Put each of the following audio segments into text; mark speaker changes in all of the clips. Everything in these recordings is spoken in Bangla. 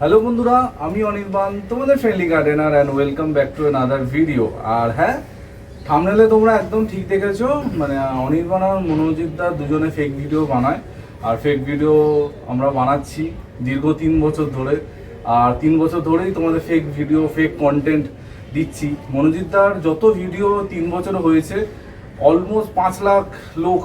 Speaker 1: হ্যালো বন্ধুরা, আমি অনির্বাণ তোমাদের friendly gardener and welcome back to another video আর হ্যাঁ থামনেলে তোমরা একদম ঠিক দেখেছ মানে অনির্বাণ আর মনোজিৎ দা দুজনে ফেক ভিডিও বানায়। আর ফেক ভিডিও আমরা বানাচ্ছি দীর্ঘ তিন বছর ধরে। আর তিন বছর ধরেই তোমাদের ফেক ভিডিও ফেক কন্টেন্ট দিচ্ছি। মনোজিৎ দার যত ভিডিও তিন বছর হয়েছে অলমোস্ট পাঁচ লাখ লোক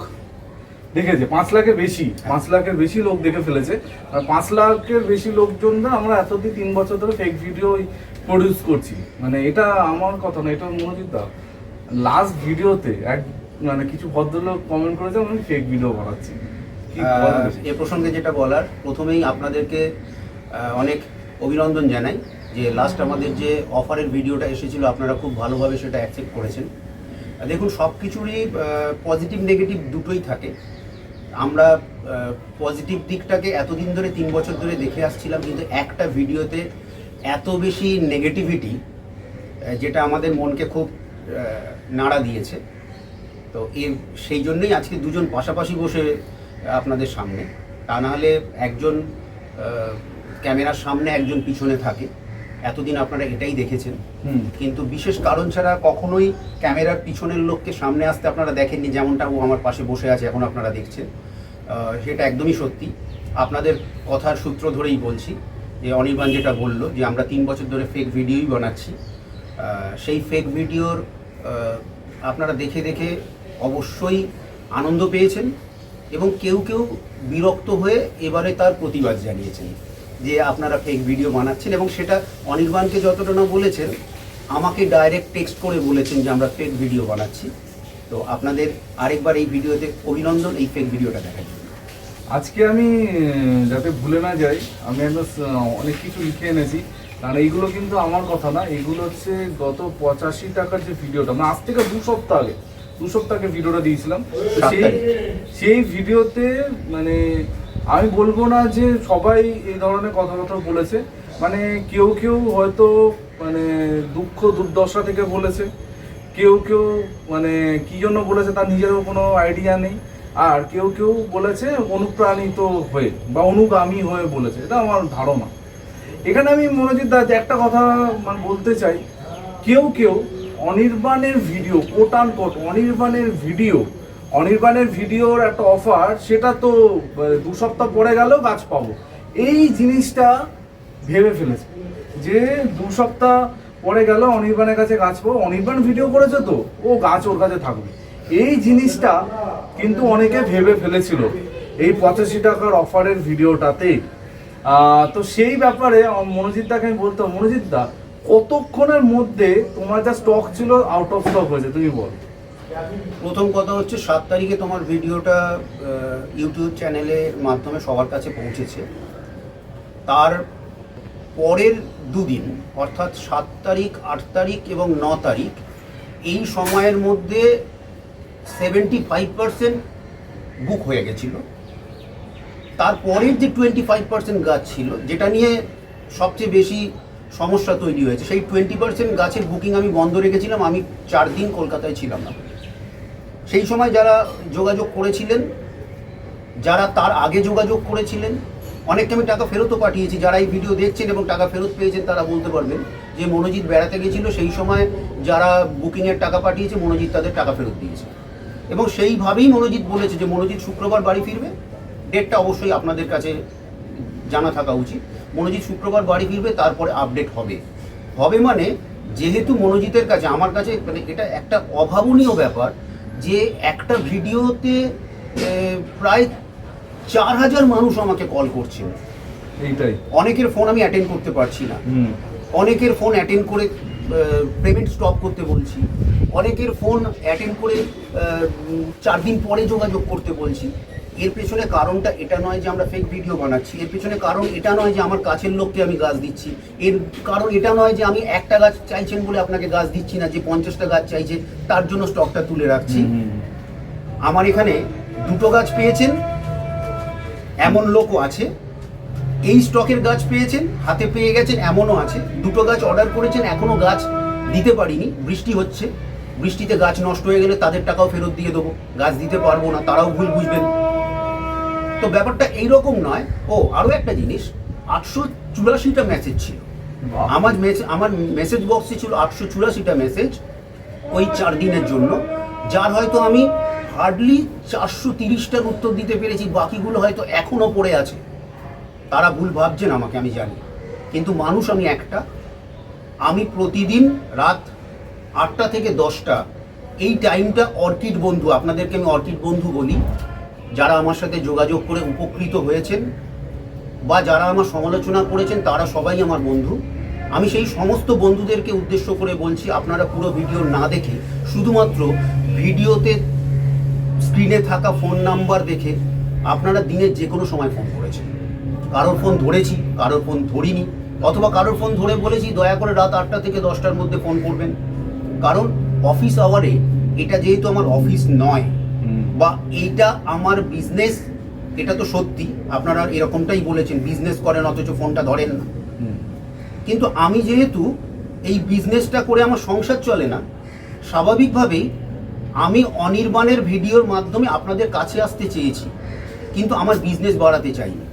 Speaker 1: দেখেছে পাঁচ লাখের বেশি পাঁচ লাখের বেশি লোক দেখে ফেলেছে। আর পাঁচ লাখের বেশি লোকজনরা আমরা এতদিন তিন বছর ধরে ফেক ভিডিও প্রডিউস করছি। মানে এটা আমার কথা না এটা মনোজিৎ দা। লাস্ট ভিডিওতে এক মানে কিছু ভদ্রলোক কমেন্ট করেছে আমি ফেক ভিডিও বানাচ্ছি।
Speaker 2: এ প্রসঙ্গে যেটা বলার প্রথমেই আপনাদেরকে অনেক অভিনন্দন জানাই যে লাস্ট আমাদের যে অফারের ভিডিওটা এসেছিল আপনারা খুব ভালোভাবে সেটা অ্যাকসেপ্ট করেছেন। দেখুন সব কিছুরই পজিটিভ নেগেটিভ দুটোই থাকে। আমরা পজিটিভ দিকটাকে এতদিন ধরে, তিন বছর ধরে দেখে আসছিলাম, কিন্তু একটা ভিডিওতে এত বেশি নেগেটিভিটি যেটা আমাদের মনকে খুব নাড়া দিয়েছে। তো এর, সেই জন্যই আজকে দুজন পাশাপাশি বসে আপনাদের সামনে। তা নাহলে একজন ক্যামেরার সামনে একজন পিছনে থাকে। এতদিন আপনারা এটাই দেখেছেন। কিন্তু বিশেষ কারণ ছাড়া কখনোই ক্যামেরার পিছনের লোককে সামনে আসতে আপনারা দেখেননি যেমনটা ও আমার পাশে বসে আছে এখন আপনারা দেখছেন। সেটা একদমই সত্যি। আপনাদের কথার সূত্র ধরেই বলছি যে অনির্বাণ যেটা বলল যে আমরা তিন বছর ধরে ফেক ভিডিওই বানাচ্ছি। সেই ফেক ভিডিওর আপনারা দেখে দেখে অবশ্যই আনন্দ পেয়েছেন এবং কেউ কেউ বিরক্ত হয়ে এবারে তার প্রতিবাদ জানিয়েছেন। যে আপনারা ফেক ভিডিও বানাচ্ছেন এবং সেটা অনির্বাণকে যতটা না বলেছেন আমাকে ডাইরেক্ট টেক্সট করে বলেছেন যে আমরা ফেক ভিডিও বানাচ্ছি। তো আপনাদের আরেকবার এই ভিডিওতে অভিনন্দন এই ফেক ভিডিওটা দেখার জন্য।
Speaker 1: আজকে আমি যাতে ভুলে না যাই আমি অনেক কিছু লিখে এনেছি। কারণ এইগুলো কিন্তু আমার কথা না এগুলো হচ্ছে গত পঁচাশি টাকার যে ভিডিওটা মানে আজ থেকে দু সপ্তাহ আগে দু সপ্তাহ আগে ভিডিওটা দিয়েছিলাম। সেই সেই ভিডিওতে মানে আমি বলব না যে সবাই এই ধরনের কথাবার্তা বলেছে। মানে কেউ কেউ হয়তো মানে দুঃখ, দুর্দশা থেকে বলেছে। কেউ কেউ মানে কি জন্য বলেছে তার নিজেরও কোনো আইডিয়া নেই। আর কেউ কেউ বলেছে অনুপ্রাণিত হয়ে বা অনুগামী হয়ে বলেছে। এটা আমার ধারণা। এখানে আমি মনোজিৎ দা, যে একটা কথা মানে বলতে চাই। কেউ কেউ অনির্বাণের ভিডিও কোট অনির্বাণের ভিডিও অনির্বাণের ভিডিওর একটা অফার সেটা তো দু সপ্তাহ পরে গেলেও গাছ পাবো। এই জিনিসটা ভেবে ফেলেছে যে দু সপ্তাহ পরে গেল অনির্বাণের কাছে গাছ পাবো। অনির্বাণ ভিডিও করেছে তো, ও গাছ ওর কাছে থাকবে এই জিনিসটা কিন্তু অনেকে ভেবে ফেলেছিল এই পঁচাশি টাকার অফারের ভিডিওটাতে। তো সেই ব্যাপারে মনোজিৎ দাকে আমি বলতাম, মনোজিৎ দা, কতক্ষণের মধ্যে তোমার যা স্টক ছিল আউট অফ স্টক হয়েছে, তুমি বল।
Speaker 2: প্রথম কথা হচ্ছে সাত তারিখে তোমার ভিডিওটা ইউটিউব চ্যানেলের মাধ্যমে সবার কাছে পৌঁছেছে। তার পরের দুদিন, অর্থাৎ সাত তারিখ, আট তারিখ এবং ন তারিখ, এই সময়ের মধ্যে সেভেন্টি ফাইভ পার্সেন্ট বুক হয়ে গেছিল। তারপরের যে টোয়েন্টি ফাইভ পার্সেন্ট গাছ ছিল, যেটা নিয়ে সবচেয়ে বেশি সমস্যা তৈরি হয়েছে, সেই টোয়েন্টি পার্সেন্ট গাছের বুকিং আমি বন্ধ রেখেছিলাম, আমি চার দিন কলকাতায় ছিলাম না। সেই সময় যারা যোগাযোগ করেছিলেন, যারা তার আগে যোগাযোগ করেছিলেন, অনেককে আমি টাকা ফেরতও পাঠিয়েছি, যারা এই ভিডিও দেখছেন এবং টাকা ফেরত পেয়েছেন, তারা বলতে পারবেন যে মনোজিৎ বেড়াতে গেছিল, সেই সময় যারা বুকিংয়ের টাকা পাঠিয়েছে, মনোজিৎ তাদের টাকা ফেরত দিয়েছে। এবং সেইভাবেই মনোজিৎ বলেছে যে মনোজিৎ শুক্রবার বাড়ি ফিরবে ডেটটা অবশ্যই আপনাদের কাছে জানা থাকা উচিত। মনোজিৎ শুক্রবার বাড়ি ফিরবে, তারপরে আপডেট হবে। হবে মানে যেহেতু মনোজিতের কাছে, আমার কাছে মানে এটা একটা অভাবনীয় ব্যাপার যে একটা ভিডিওতে প্রায় চার হাজার মানুষ আমাকে কল করছে
Speaker 1: এইটাই।
Speaker 2: অনেকের ফোন আমি অ্যাটেন্ড করতে পারছি না। অনেকের ফোন অ্যাটেন্ড করে পেমেন্ট স্টপ করতে বলছি। অনেকের ফোন অ্যাটেন্ড করে চার দিন পরে যোগাযোগ করতে বলছি। এর পেছনে কারণটা এটা নয় যে আমরা ফেক ভিডিও বানাচ্ছি এর পেছনে কারণ এটা নয় যে আমার কাছের লোককে আমি গাছ দিচ্ছি এর কারণ এটা নয় যে আমি একটা গাছ চাইছেন বলে আপনাকে গাছ দিচ্ছি না যে পঞ্চাশটা গাছ চাইছে তার জন্য স্টকটা তুলে রাখছি। আমার এখানে দুটো গাছ পেয়েছেন এমন লোকও আছে এই স্টকের গাছ পেয়েছেন হাতে পেয়ে গেছেন এমনও আছে। দুটো গাছ অর্ডার করেছেন এখনও গাছ দিতে পারিনি বৃষ্টি হচ্ছে বৃষ্টিতে গাছ নষ্ট হয়ে গেলে তাদের টাকাও ফেরত দিয়ে দেবো গাছ দিতে পারব না তারাও ভুল বুঝবেন। তো ব্যাপারটা এইরকম নয়। ও আরও একটা জিনিস আটশো চুরাশিটা মেসেজ ছিল। আমার মেসেজ আমার মেসেজ বক্সে ছিল আটশো চুরাশিটা মেসেজ ওই চার দিনের জন্য যার হয়তো আমি হার্ডলি চারশো তিরিশটার উত্তর দিতে পেরেছি বাকিগুলো হয়তো এখনও পড়ে আছে। তারা ভুল ভাবছেন আমাকে আমি জানি। কিন্তু মানুষ আমি একটা। আমি প্রতিদিন রাত আটটা থেকে দশটা এই টাইমটা অর্কিড বন্ধু আপনাদেরকে আমি অর্কিড বন্ধু বলি যারা আমার সাথে যোগাযোগ করে উপকৃত হয়েছেন বা যারা আমার সমালোচনা করেছেন, তারা সবাই আমার বন্ধু আমি সেই সমস্ত বন্ধুদেরকে উদ্দেশ্য করে বলছি, আপনারা পুরো ভিডিও না দেখে, শুধুমাত্র ভিডিওতে স্ক্রিনে থাকা ফোন নাম্বার দেখে আপনারা দিনের যে কোনো সময় ফোন করেছেন কারোর ফোন ধরেছি, কারোর ফোন ধরিনি, অথবা কারোর ফোন ধরে বলেছি, দয়া করে রাত আটটা থেকে দশটার মধ্যে ফোন করবেন কারণ অফিস আওয়ারে এটা যেহেতু আমার অফিস নয়। বা এইটা আমার বিজনেস এটা তো সত্যি আপনারা এরকমটাই বলেছেন বিজনেস করেন অথচ ফোনটা ধরেন না। কিন্তু আমি যেহেতু এই বিজনেসটা করে আমার সংসার চলে না স্বাভাবিকভাবেই আমি অনির্বাণের ভিডিওর মাধ্যমে আপনাদের কাছে আসতে চেয়েছি কিন্তু আমার বিজনেস বাড়াতে চাইনি।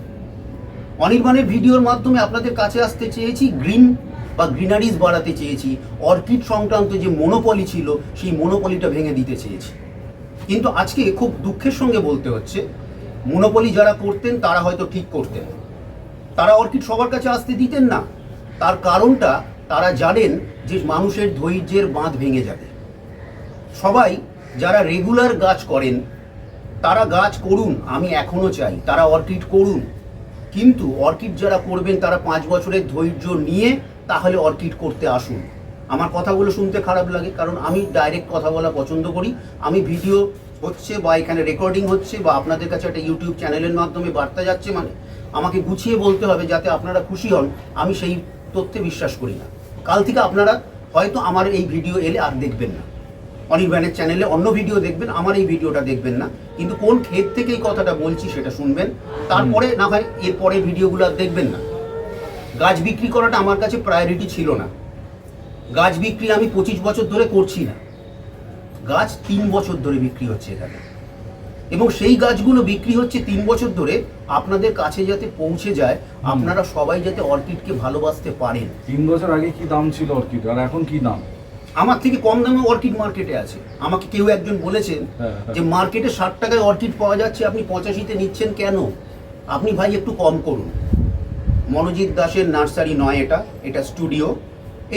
Speaker 2: অনির্বাণের ভিডিওর মাধ্যমে আপনাদের কাছে আসতে চেয়েছি গ্রিন বা গ্রিনারিজ বাড়াতে চেয়েছি অর্কিড সংক্রান্ত যে মনোপলি ছিল সেই মনোপলিটা ভেঙে দিতে চেয়েছি। কিন্তু আজকে খুব দুঃখের সঙ্গে বলতে হচ্ছে মনোপলি যারা করতেন, তারা হয়তো ঠিক করতেন। তারা অর্কিড সবার কাছে আসতে দিতেন না। তার কারণটা তারা জানেন যে মানুষের ধৈর্যের বাঁধ ভেঙে যাবে। সবাই যারা রেগুলার গাছ করেন, তারা গাছ করুন, আমি এখনও চাই, তারা অর্কিড করুন। কিন্তু অর্কিড যারা করবেন, তারা পাঁচ বছরের ধৈর্য নিয়ে তাহলে অর্কিড করতে আসুন। আমার কথাগুলো শুনতে খারাপ লাগে, কারণ আমি ডাইরেক্ট কথা বলা পছন্দ করি। আমি ভিডিও হচ্ছে বা এখানে রেকর্ডিং হচ্ছে বা আপনাদের কাছে একটা ইউটিউব চ্যানেলের মাধ্যমে বার্তা যাচ্ছে মানে আমাকে গুছিয়ে বলতে হবে যাতে আপনারা খুশি হন। আমি সেই তথ্যে বিশ্বাস করি না। কাল থেকে আপনারা হয়তো আমার এই ভিডিও এলে আর দেখবেন না। অনির্বাণের চ্যানেলে অন্য ভিডিও দেখবেন, আমার এই ভিডিওটা দেখবেন না। কিন্তু কোন ক্ষেত থেকে এই কথাটা বলছি সেটা শুনবেন। তারপরে না হয় এরপরে ভিডিওগুলো আর দেখবেন না। গাছ বিক্রি করাটা আমার কাছে প্রায়োরিটি ছিল না। গাছ বিক্রি আমি পঁচিশ বছর ধরে করছি না। গাছ তিন বছর ধরে বিক্রি হচ্ছে এখানে। এবং সেই গাছগুলো বিক্রি হচ্ছে তিন বছর ধরে আপনাদের কাছে যাতে পৌঁছে যায় আপনারা সবাই যাতে অর্কিডকে ভালোবাসতে পারেন।
Speaker 1: তিন বছর আগে কি দাম ছিল অর্কিড? আর এখন কি দাম?
Speaker 2: আমার থেকে কম দামে অর্কিড মার্কেটে আছে। আমাকে কেউ একজন বলেছেন
Speaker 1: হ্যাঁ, হ্যাঁ।
Speaker 2: যে মার্কেটে ষাট টাকায় অর্কিড পাওয়া যাচ্ছে আপনি পঁচাশিতে নিচ্ছেন কেন? আপনি ভাই একটু কম করুন। মনোজিৎ দাসের নার্সারি নয় এটা এটা স্টুডিও।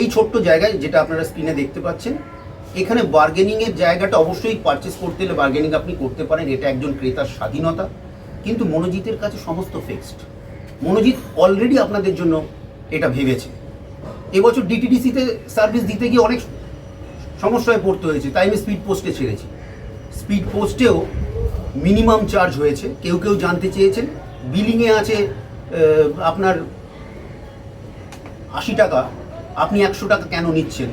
Speaker 2: এই ছোট্ট জায়গায় যেটা আপনারা স্ক্রিনে দেখতে পাচ্ছেন, এখানে বার্গেনিংয়ের জায়গাটা অবশ্যই পারচেস করতে হলে বার্গেনিং আপনি করতে পারেন, এটা একজন ক্রেতার স্বাধীনতা। কিন্তু মনোজিতের কাছে সমস্ত ফিক্সড মনোজিৎ অলরেডি আপনাদের জন্য এটা ভেবেছে। এবছর ডিটিডিসিতে সার্ভিস দিতে গিয়ে অনেক সমস্যায় পড়তে হয়েছে, তাই আমি স্পিড পোস্টে ছেড়েছি। স্পিড পোস্টেও মিনিমাম চার্জ হয়েছে, কেউ কেউ জানতে চেয়েছেন। বিলিংয়ে আছে আপনার আশি টাকা আপনি একশো টাকা কেন নিচ্ছেন?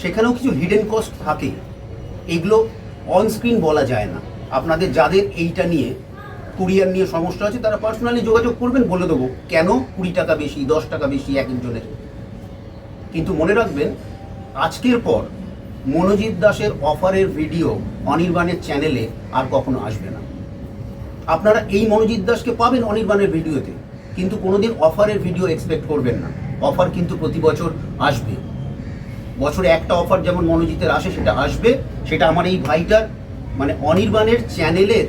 Speaker 2: সেখানেও কিছু হিডেন কস্ট থাকে। এগুলো অন স্ক্রিন বলা যায় না। আপনাদের যাদের এইটা নিয়ে কুরিয়ার নিয়ে সমস্যা আছে, তারা পার্সোনালি যোগাযোগ করবেন বলে দেবো, কেন কুড়ি টাকা বেশি, দশ টাকা বেশি, এক একজনের। কিন্তু মনে রাখবেন, আজকের পর মনোজিৎ দাসের অফারের ভিডিও অনির্বাণের চ্যানেলে আর কখনো আসবে না। আপনারা এই মনোজিৎ দাসকে পাবেন অনির্বাণের ভিডিওতে কিন্তু কোনোদিন অফারের ভিডিও এক্সপেক্ট করবেন না। অফার কিন্তু প্রতি বছর আসবে। বছরে একটা অফার যেমন মনোজিতের আসে, সেটা আসবে। সেটা আমার এই ভাইটার মানে অনির্বাণের চ্যানেলের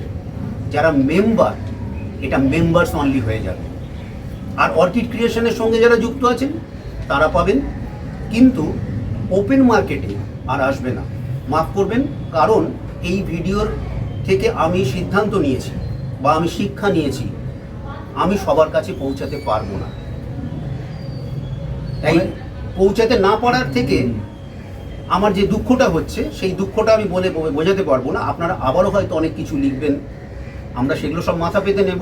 Speaker 2: যারা মেম্বার, এটা মেম্বার্স অনলি হয়ে যাবে। আর অর্কিড ক্রিয়েশনের সঙ্গে যারা যুক্ত আছেন, তারা পাবেন। কিন্তু ওপেন মার্কেটে আর আসবে না। মাফ করবেন, কারণ এই ভিডিওর থেকে আমি সিদ্ধান্ত নিয়েছি, বা আমি শিক্ষা নিয়েছি, আমি সবার কাছে পৌঁছাতে পারব না। তাই পৌঁছাতে না পারার থেকে আমার যে দুঃখটা হচ্ছে সেই দুঃখটা আমি বলে বোঝাতে পারব না। আপনারা আবারও হয়তো অনেক কিছু লিখবেন। আমরা সেগুলো সব মাথা পেতে নেব।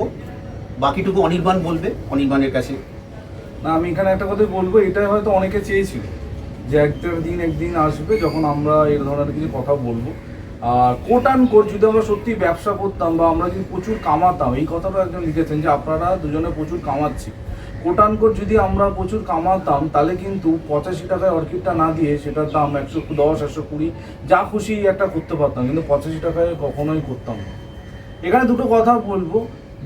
Speaker 2: বাকিটুকু অনির্বাণ বলবে অনির্বাণের কাছে।
Speaker 1: না আমি এখানে একটা কথাই বলব এটাই হয়তো অনেকে চেয়েছিল যে একটা দিন একদিন আসবে যখন আমরা এই ধরনের কিছু কথা বলব। আর কোট আন কোট যদি আমরা সত্যি ব্যবসা করতাম বা আমরা যদি প্রচুর কামাতাম এই কথাটা একজন লিখেছেন যে আপনারা দুজনে প্রচুর কামাচ্ছি। কোট আন কোট যদি আমরা প্রচুর কামাতাম, তাহলে কিন্তু পঁচাশি টাকায় অর্কিডটা না দিয়ে সেটার দাম একশো দশ, একশো কুড়ি, যা খুশি একটা করতে পারতাম, কিন্তু পঁচাশি টাকায় কখনোই করতাম না। এখানে দুটো কথা বলব।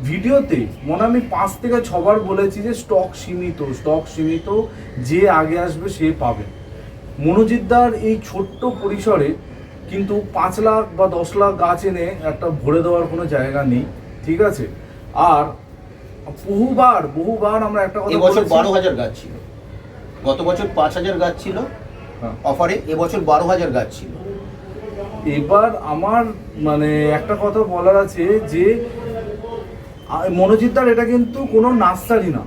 Speaker 1: ভিডিওতে মনে আমি পাঁচ থেকে ছবার বলেছি যে স্টক সীমিত স্টক সীমিত, যে আগে আসবে সে পাবে। মনোজিৎদার এই ছোট্ট পরিসরে কিন্তু পাঁচ লাখ বা দশ লাখ গাছ এনে একটা ভরে দেওয়ার কোনো জায়গা নেই, ঠিক আছে? আর বহুবার বহুবার আমরা একটা কথা
Speaker 2: এবছর বারো হাজার গাছ ছিল। গত বছর পাঁচ হাজার গাছ ছিল
Speaker 1: হ্যাঁ।
Speaker 2: অফারে এবছর বারো হাজার গাছ ছিল।
Speaker 1: এবার আমার মানে একটা কথা বলার আছে যে মনোজিৎদার এটা কিন্তু কোনো নার্সারি না।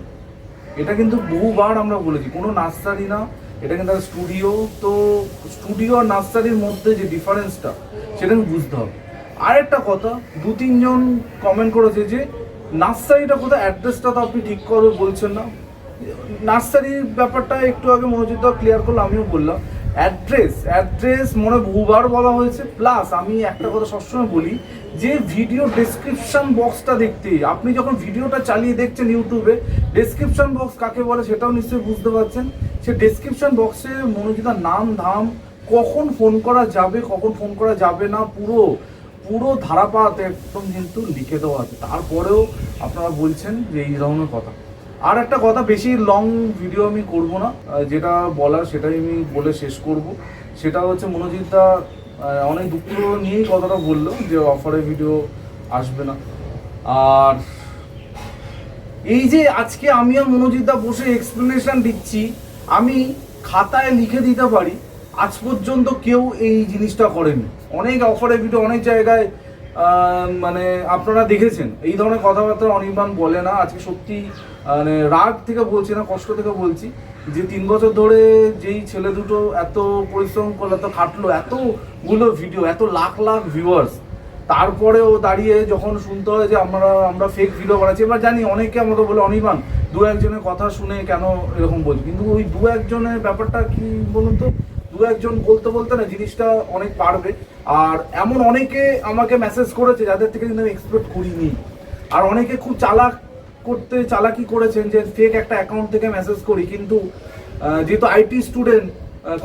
Speaker 1: এটা কিন্তু বহুবার আমরা বলেছি কোনো নার্সারি না। এটা কিন্তু স্টুডিও তো স্টুডিও আর নার্সারির মধ্যে যে ডিফারেন্সটা সেটা বুঝতে হবে। আরেকটা কথা দু তিনজন কমেন্ট করেছে যে নার্সারিটা কোথায়? অ্যাড্রেসটা তো আপনি ঠিক করে বলছেন না। নার্সারির ব্যাপারটা একটু আগে মনোজিৎ ক্লিয়ার করল, আমিও বললাম। অ্যাড্রেস অ্যাড্রেস মনে বহুবার বলা হয়েছে। প্লাস আমি একটা কথা সবসময় বলি, যে ভিডিও ডেসক্রিপশন বক্সটা দেখতে, আপনি যখন ভিডিওটা চালিয়ে দেখছেন ইউটিউবে ডেসক্রিপশন বক্স কাকে বলে সেটাও নিশ্চয়ই বুঝতে পারছেন। সে ডেসক্রিপশন বক্সে মনোজিতার নাম, ধাম, কখন ফোন করা যাবে, কখন ফোন করা যাবে না, পুরো পুরো ধারাপাত একদম কিন্তু লিখে দেওয়া আছে। তারপরেও আপনারা বলছেন যে এই ধরনের কথা। আর একটা কথা, বেশি লং ভিডিও আমি করব না। যেটা বলার সেটাই আমি বলে শেষ করব। সেটা হচ্ছে মনোজিৎদা অনেক দুঃখ নিয়েই কথাটা বলল যে অফারে ভিডিও আসবে না। আর এই যে আজকে আমি আর মনোজিৎদা বসে এক্সপ্লেনেশন দিচ্ছি, আমি খাতায় লিখে দিতে পারি। আজ পর্যন্ত কেউ এই জিনিসটা করেনি। অনেক অফারে ভিডিও অনেক জায়গায় মানে আপনারা দেখেছেন। এই ধরনের কথাবার্তা অনির্বাণ বলে না। আজকে সত্যি মানে রাগ থেকে বলছি না, কষ্ট থেকে বলছি যে তিন বছর ধরে যেই ছেলে দুটো এত পরিশ্রম করল, এত খাটলো, এতগুলো ভিডিও এত লাখ লাখ ভিউয়ার্স তারপরেও দাঁড়িয়ে যখন শুনতে হয় যে আমরা আমরা ফেক ভিডিও বানাচ্ছি, এবার জানি অনেকে আমাকে বলে, অনির্বাণ, দু একজনের কথা শুনে কেন এরকম বলছি? কিন্তু ওই দু একজনের ব্যাপারটা কি বলুন তো? দু একজন বলতে বলতে না, জিনিসটা অনেক পারবে আর এমন অনেকে আমাকে মেসেজ করেছে যাদের থেকে কিন্তু আমি এক্সপেক্ট করিনি। আর অনেকে খুব চালাক করতে, চালাকি করেছেন যে ফেক একটা অ্যাকাউন্ট থেকে মেসেজ করি। কিন্তু যেহেতু আইটি স্টুডেন্ট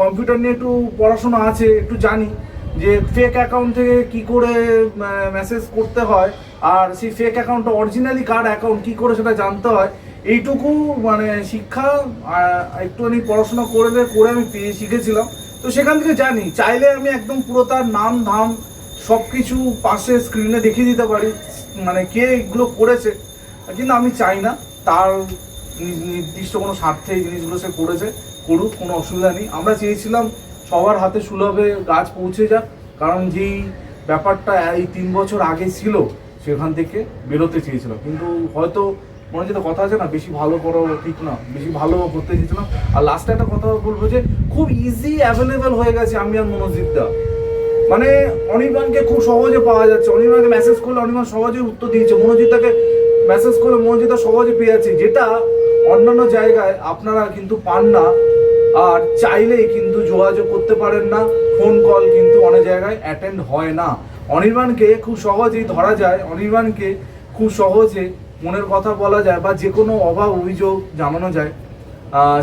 Speaker 1: কম্পিউটার নিয়ে একটু পড়াশোনা আছে, একটু জানি যে ফেক অ্যাকাউন্ট থেকে কি করে মেসেজ করতে হয়। আর সেই ফেক অ্যাকাউন্টটা অরিজিনালি কার অ্যাকাউন্ট কি করে সেটা জানতে হয়। এইটুকু মানে শিক্ষা একটুখানি পড়াশোনা করে করে আমি শিখেছিলাম। তো সেখান থেকে জানি। চাইলে আমি একদম পুরো তার নাম, ধাম সব কিছু পাশে স্ক্রিনে দেখিয়ে দিতে পারি মানে কে এগুলো করেছে। কিন্তু আমি চাই না, তার নির্দিষ্ট কোনো স্বার্থে এই জিনিসগুলো সে করেছে, করুক, কোনো অসুবিধা নেই। আমরা চেয়েছিলাম সবার হাতে সুলভে গাছ পৌঁছে যাক, কারণ যেই ব্যাপারটা এই তিন বছর আগে ছিল, সেখান থেকে বেরোতে চেয়েছিলাম। কিন্তু হয়তো মনে যেটা কথা আছে না, বেশি ভালো করো ঠিক না, বেশি ভালো করতে চেয়েছিলাম আর লাস্টে একটা কথা বলব যে, খুব ইজি অ্যাভেলেবেল হয়ে গেছে আমি আর মনোজিৎদা মানে অনির্বাণকে খুব সহজে পাওয়া যাচ্ছে। অনির্বাণকে মেসেজ করলে অনির্বাণ সহজে উত্তর দিয়েছে। মনোজিতাকে মেসেজ করলে মনোজিতা সহজে পেয়ে যাচ্ছে। যেটা অন্যান্য জায়গায় আপনারা কিন্তু পান না, আর চাইলেই কিন্তু যোগাযোগ করতে পারেন না। ফোন কল কিন্তু অনেক জায়গায় অ্যাটেন্ড হয় না। অনির্বাণকে খুব সহজেই ধরা যায়। অনির্বাণকে খুব সহজে মনের কথা বলা যায় বা যে কোনো অভাব অভিযোগ জানানো যায়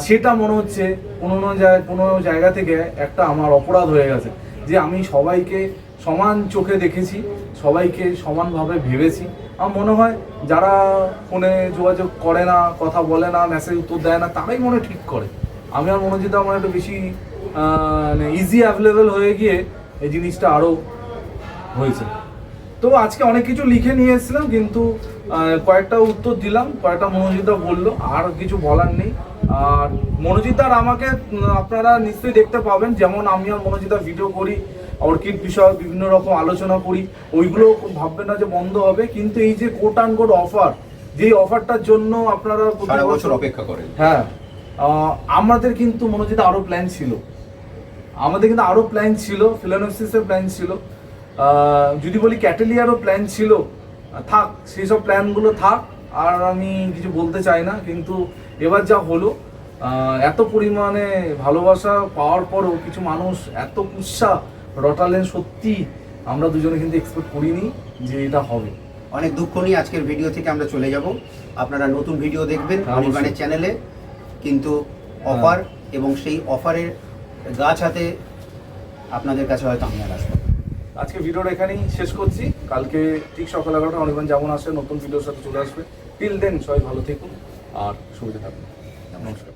Speaker 1: সেটা মনে হচ্ছে কোনো জায়গায় কোনো জায়গা থেকে একটা আমার অপরাধ হয়ে গেছে। যে আমি সবাইকে সমান চোখে দেখেছি, সবাইকে সমানভাবে ভেবেছি। আমার মনে হয় যারা ফোনে যোগাযোগ করে না, কথা বলে না মেসেজ উত্তর দেয় না, তারাই মনে ঠিক করে। আমি আর মনে হচ্ছে আমার একটু বেশি মানে ইজি অ্যাভেলেবেল হয়ে গিয়ে এই জিনিসটা আরও হয়েছে। তো আজকে অনেক কিছু লিখে নিয়ে এসেছিলাম, কিন্তু কয়েকটা উত্তর দিলাম কয়েকটা মনোজিতা বলল আর কিছু বলার নেই। আর মনোজিতা আর আমাকে আপনারা নিশ্চয়ই দেখতে পাবেন যেমন আমি আর মনোজিতা ভিডিও করি অর্কিড বিষয় বিভিন্ন রকম আলোচনা করি ওইগুলো ভাববেন না যে বন্ধ হবে কিন্তু এই যে কোট আন কোট অফার যেই অফারটার জন্য আপনারা
Speaker 2: সারা
Speaker 1: বছর-
Speaker 2: অপেক্ষা করেন।
Speaker 1: হ্যাঁ আমাদের কিন্তু মনোজিতে আরও প্ল্যান ছিল। আমাদের কিন্তু আরও প্ল্যান ছিল ফিলানোসিসের প্ল্যান ছিল। যদি বলি ক্যাটেলিয়ারও প্ল্যান ছিল থাক সেই সব প্ল্যানগুলো থাক আর আমি কিছু বলতে চাই না কিন্তু এবার যা হলো এত পরিমাণে ভালোবাসা পাওয়ার পরও কিছু মানুষ এত উৎসাহ রটালেন সত্যি আমরা দুজনে কিন্তু এক্সপেক্ট করিনি যে এটা হবে
Speaker 2: অনেক দুঃখ নিয়ে আজকের ভিডিও থেকে আমরা চলে যাব আপনারা নতুন ভিডিও দেখবেন
Speaker 1: অবশ্যই।
Speaker 2: অনির্বাণের চ্যানেলে কিন্তু অফার এবং সেই অফারের গাছ হাতে আপনাদের কাছে হয়তো আমি আর আসব।
Speaker 1: আজকে ভিডিওটা এখানেই শেষ করছি। কালকে ঠিক সকাল এগারোটা অনির্বাণ যেমন আসে, নতুন ভিডিওর সাথে চলে আসবে। টিল দেন সবাই ভালো থাকুন আর সুবিধা থাকুন। নমস্কার।